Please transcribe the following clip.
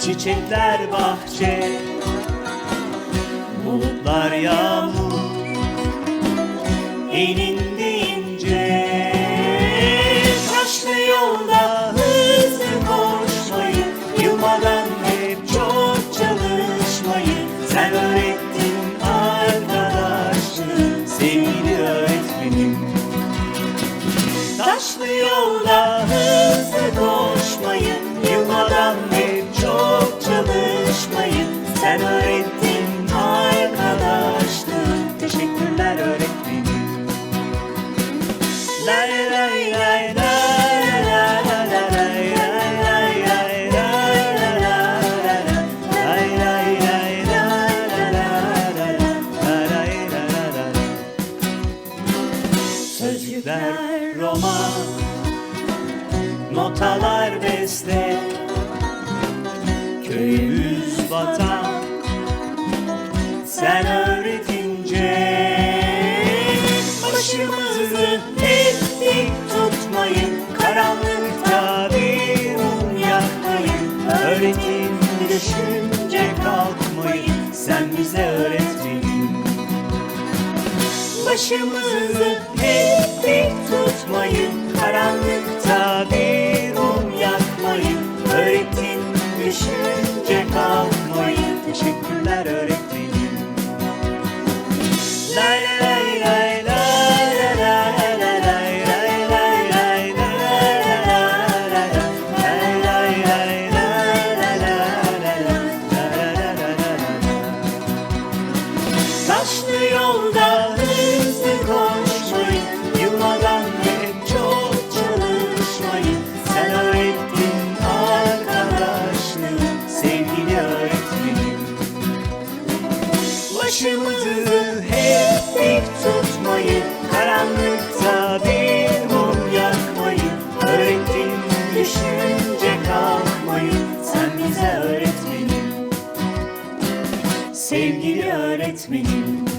çiçekler bahçe Bulutlar yağmur eninde ince. Taşlı yolda hızlı koşmayı Yılmadan hep çok çalışmayı Sen öğrettin arkadaşlığı Sevgili öğretmenim. Taşlı yolda hızlı koşmayı Sözcükler roman Notalar beste. Köyümüz vatan Sen öğretince başımızı Hep dik tutmayı Karanlıkta bir um yakmayı Öğrettin düşünce kalmayı Teşekkürler öğretmenim. La la la sevgili öğretmenim.